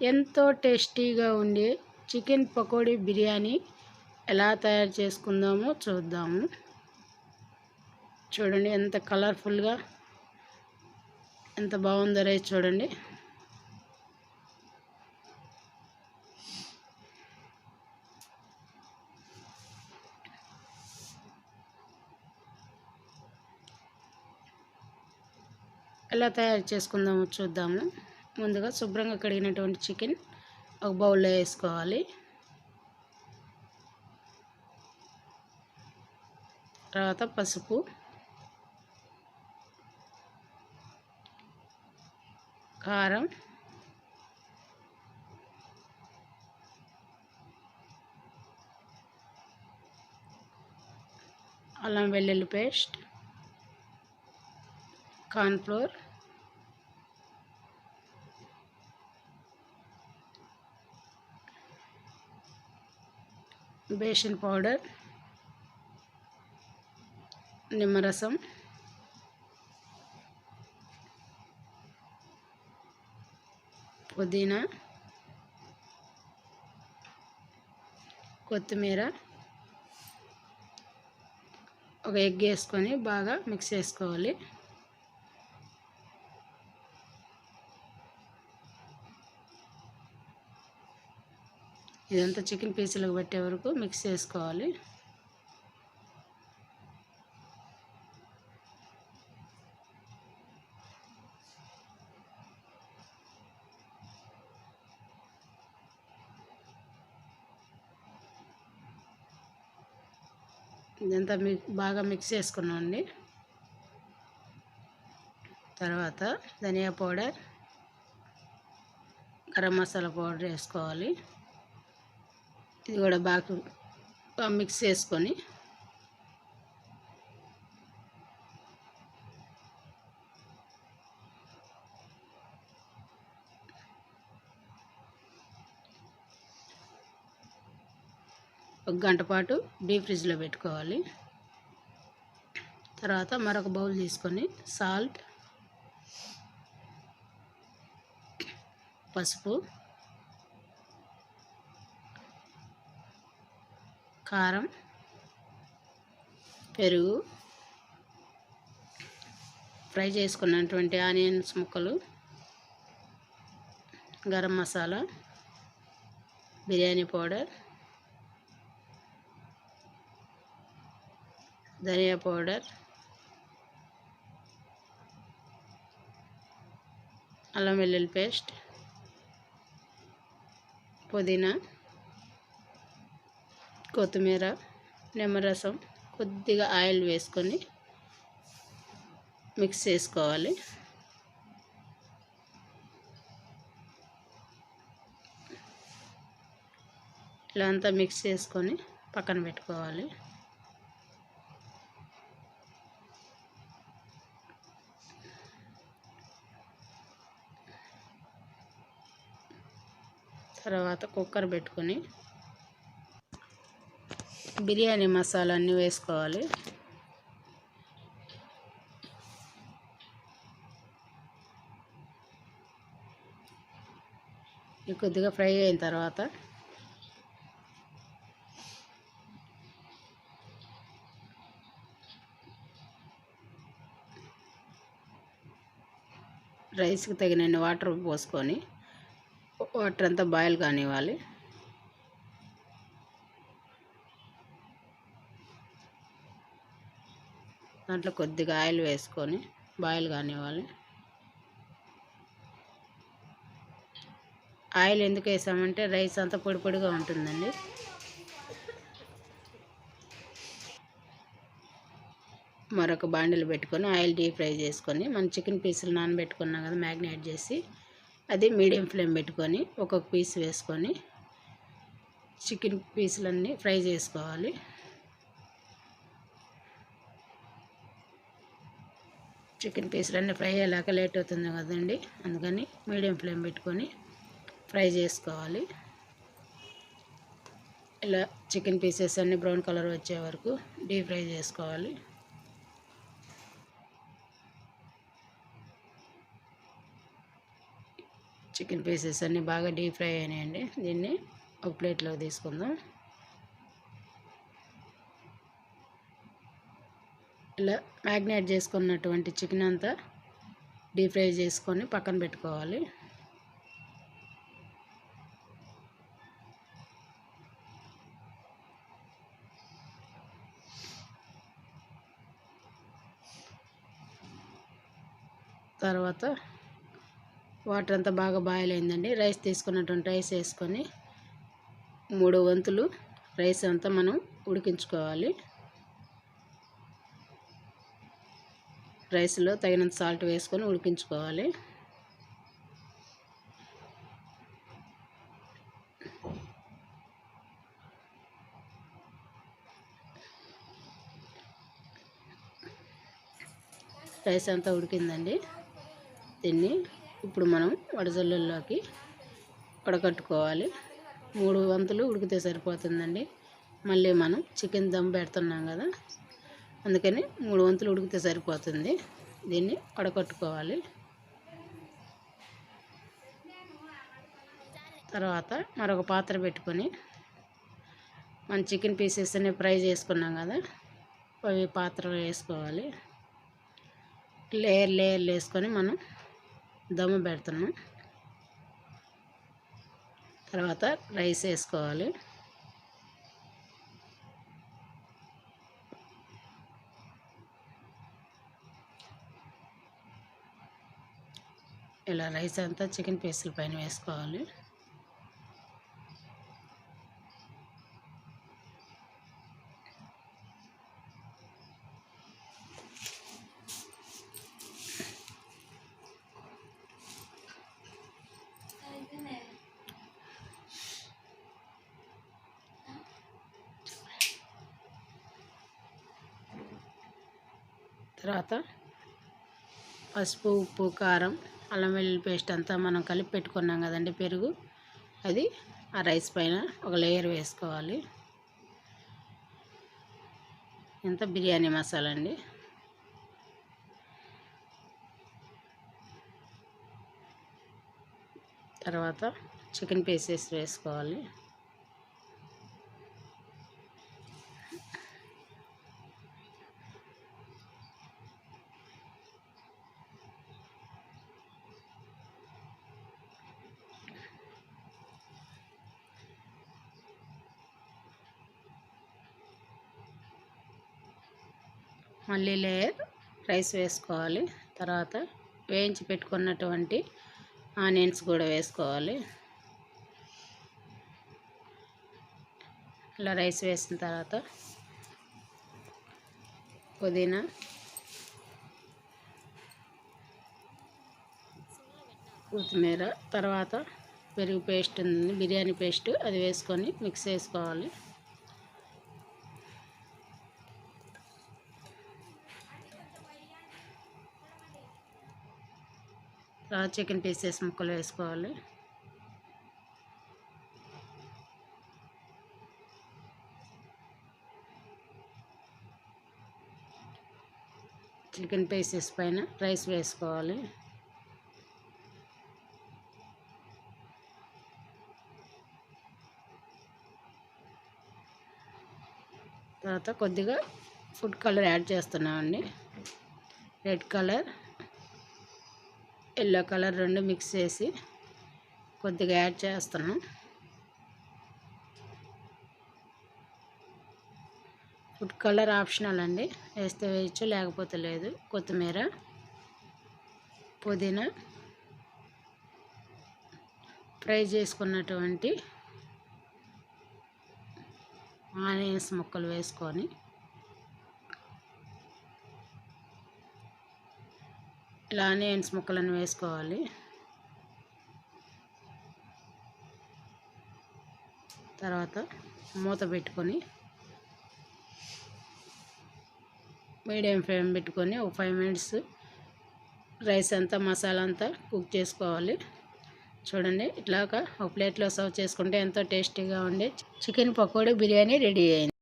ఎంతో టేస్టీగా ఉండే చికెన్ పకోడీ బిర్యానీ ఎలా తయారు చేసుకుందామో చూద్దాము. చూడండి ఎంత కలర్ఫుల్గా ఎంత బాగుందో రైస్ చూడండి. ఎలా తయారు చేసుకుందామో చూద్దాము. ముందుగా శుభ్రంగా కడిగినటువంటి చికెన్ ఒక బౌల్లో వేసుకోవాలి. తర్వాత పసుపు. కారం. అల్లం వెల్లుల్లి పేస్ట్. కార్న్ఫ్లోర్ బేషన్ పౌడర్ నిమ్మరసం పుదీనా కొత్తిమీర ఒక ఎగ్ వేసుకొని బాగా మిక్స్ చేసుకోవాలి. ఇదంతా చికెన్ పీసులకు పెట్టే వరకు మిక్స్ చేసుకోవాలి. ఇదంతా మీ బాగా మిక్స్ చేసుకున్నామండి తర్వాత ధనియా పౌడర్ గరం మసాలా పౌడర్ వేసుకోవాలి. ఇది కూడా బాగా మిక్స్ చేసుకొని ఒక గంట పాటు డీప్ ఫ్రిడ్జ్లో పెట్టుకోవాలి. తర్వాత మరొక బౌల్ తీసుకొని సాల్ట్ పసుపు కారం పెరుగు ఫ్రై చేసుకున్నటువంటి ఆనియన్స్ ముక్కలు గరం మసాలా బిర్యానీ పౌడర్ ధనియా పౌడర్ అల్లం వెల్లుల్లి పేస్ట్ పుదీనా కొత్తిమీర నిమ్మరసం కొద్దిగా ఆయిల్ వేసుకొని మిక్స్ చేసుకోవాలి. ఇలా అంతా మిక్స్ చేసుకొని పక్కన పెట్టుకోవాలి. తర్వాత కుక్కర్ పెట్టుకొని బిర్యానీ మసాలా అన్నీ వేసుకోవాలి. కొద్దిగా ఫ్రై అయిన తర్వాత రైస్కి తగినన్ని వాటర్ పోసుకొని వాటర్ అంతా బాయిల్ కానివ్వాలి. దాంట్లో కొద్దిగా ఆయిల్ వేసుకొని బాయిల్ కానివ్వాలి. ఆయిల్ ఎందుకు వేసామంటే రైస్ అంతా పొడి పొడిగా ఉంటుందండి. మరొక బాండిల్ పెట్టుకొని ఆయిల్ డీప్ ఫ్రై చేసుకొని మన చికెన్ పీసులు నానబెట్టుకున్నాం కదా మ్యాగ్నేట్ చేసి అది మీడియం ఫ్లేమ్ పెట్టుకొని ఒక్కొక్క పీస్ వేసుకొని చికెన్ పీసులన్నీ ఫ్రై చేసుకోవాలి. చికెన్ పీసులన్నీ ఫ్రై అయ్యేలాక లేట్ అవుతుంది కదండి. అందుకని మీడియం ఫ్లేమ్ పెట్టుకొని ఫ్రై చేసుకోవాలి. ఇలా చికెన్ పీసెస్ అన్నీ బ్రౌన్ కలర్ వచ్చే వరకు డీప్ ఫ్రై చేసుకోవాలి. చికెన్ పీసెస్ అన్నీ బాగా డీప్ ఫ్రై అయినాయండి. దీన్ని ఒక ప్లేట్లో తీసుకుందాం. ఇలా మ్యాగ్నేట్ చేసుకున్నటువంటి చికెన్ అంతా డీప్ ఫ్రై చేసుకొని పక్కన పెట్టుకోవాలి. తర్వాత వాటర్ అంతా బాగా బాయిల్ అయిందండి. రైస్ తీసుకున్నటువంటి రైస్ వేసుకొని మూడు వంతులు రైస్ అంతా మనం ఉడికించుకోవాలి. రైస్లో తగినంత సాల్ట్ వేసుకొని ఉడికించుకోవాలి. రైస్ అంతా ఉడికిందండి. దీన్ని ఇప్పుడు మనం వడజల్లల్లోకి వడకట్టుకోవాలి. మూడు వంతులు ఉడికితే సరిపోతుందండి. మళ్ళీ మనం చికెన్ దమ్ పెడుతున్నాం కదా అందుకని మూడు వంతులు ఉడికితే సరిపోతుంది. దీన్ని ఉడకట్టుకోవాలి తర్వాత మరొక పాత్ర పెట్టుకొని మన చికెన్ పీసెస్ అన్ని ఫ్రై చేసుకున్నాం కదా అవి పాత్రలో వేసుకోవాలి. లేయర్ లేయర్లు వేసుకొని మనం దమ్ము పెడుతున్నాం. తర్వాత రైస్ వేసుకోవాలి. ఇలా రైస్ అంతా చికెన్ పీసుల పైన వేసుకోవాలి. తర్వాత పసుపు ఉప్పు కారం అల్లం వెల్లుల్లి పేస్ట్ అంతా మనం కలిపి పెట్టుకున్నాం కదండి పెరుగు. అది ఆ రైస్ పైన ఒక లేయర్ వేసుకోవాలి. ఎంత బిర్యానీ మసాలా అండి. తర్వాత చికెన్ పీసెస్ వేసుకోవాలి. మళ్ళీ లేయర్ రైస్ వేసుకోవాలి. తర్వాత వేయించి పెట్టుకున్నటువంటి ఆనియన్స్ కూడా వేసుకోవాలి. ఇలా రైస్ వేసిన తర్వాత పుదీనా కొత్తిమీర తర్వాత పెరుగు పేస్ట్ ఉంది బిర్యానీ పేస్ట్ అది వేసుకొని మిక్స్ చేసుకోవాలి. రా చికెన్ పీసెస్ ముక్కలు వేసుకోవాలి. చికెన్ పీసెస్ పైన రైస్ వేసుకోవాలి. తర్వాత కొద్దిగా ఫుడ్ కలర్ యాడ్ చేస్తున్నామండి. Red colour. ఎల్లో కలర్ రెండు మిక్స్ చేసి కొద్దిగా యాడ్ చేస్తున్నాం ఫుడ్ కలర్ ఆప్షనల్ అండి. వేస్తే వేయచ్చు లేకపోతే లేదు. కొత్తిమీర పుదీనా ఫ్రై చేసుకున్నటువంటి ఆనియన్స్ ముక్కలు వేసుకొని ఇలా ఆనియన్స్ ముక్కలను వేసుకోవాలి. తర్వాత మూత పెట్టుకొని మీడియం ఫ్లేమ్ పెట్టుకొని ఒక ఫైవ్ మినిట్స్ రైస్ అంతా మసాలా అంతా కుక్ చేసుకోవాలి. చూడండి ఇట్లాగా ఒక ప్లేట్లో సర్వ్ చేసుకుంటే ఎంతో టేస్టీగా ఉండే చికెన్ పకోడీ బిర్యానీ రెడీ అయింది.